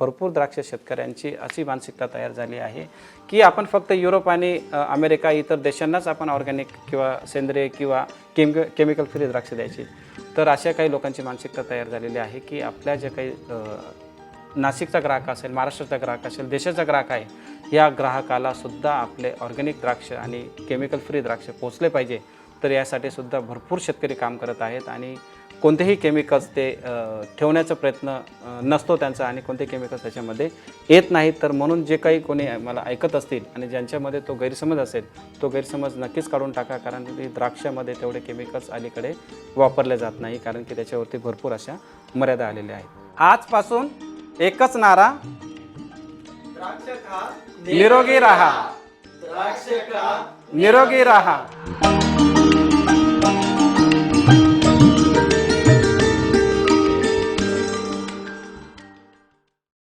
भरपूर द्राक्ष शेतकऱ्यांची अशी मानसिकता तयार झाली आहे की आपण फक्त युरोप आणि अमेरिका इतर देशांनाच आपण ऑर्गॅनिक किंवा सेंद्रिय किंवा केमिक केमिकल फ्री द्राक्ष द्यायची. तर अशा काही लोकांची मानसिकता तयार झालेली आहे की आपल्या जे काही नाशिकचा ग्राहक असेल महाराष्ट्राचा ग्राहक असेल देशाचा ग्राहक आहे या ग्राहकाला सुद्धा आपले ऑर्गॅनिक द्राक्ष आणि केमिकल फ्री द्राक्ष पोचले पाहिजे. तर यासाठी सुद्धा भरपूर शेतकरी काम करत आहेत आणि कोणतेही केमिकल्स ते ठेवण्याचा प्रयत्न नसतो त्यांचा आणि कोणते केमिकल्स त्याच्यामध्ये येत नाहीत. तर म्हणून जे काही कोणी मला ऐकत असतील आणि ज्यांच्यामध्ये तो गैरसमज असेल तो गैरसमज नक्कीच काढून टाका. कारण की द्राक्षामध्ये तेवढे केमिकल्स अलीकडे वापरले जात नाही. कारण की त्याच्यावरती भरपूर अशा मर्यादा आलेल्या आहेत. आजपासून एकच नारा. निरोगी राहा. निरोगी राहा.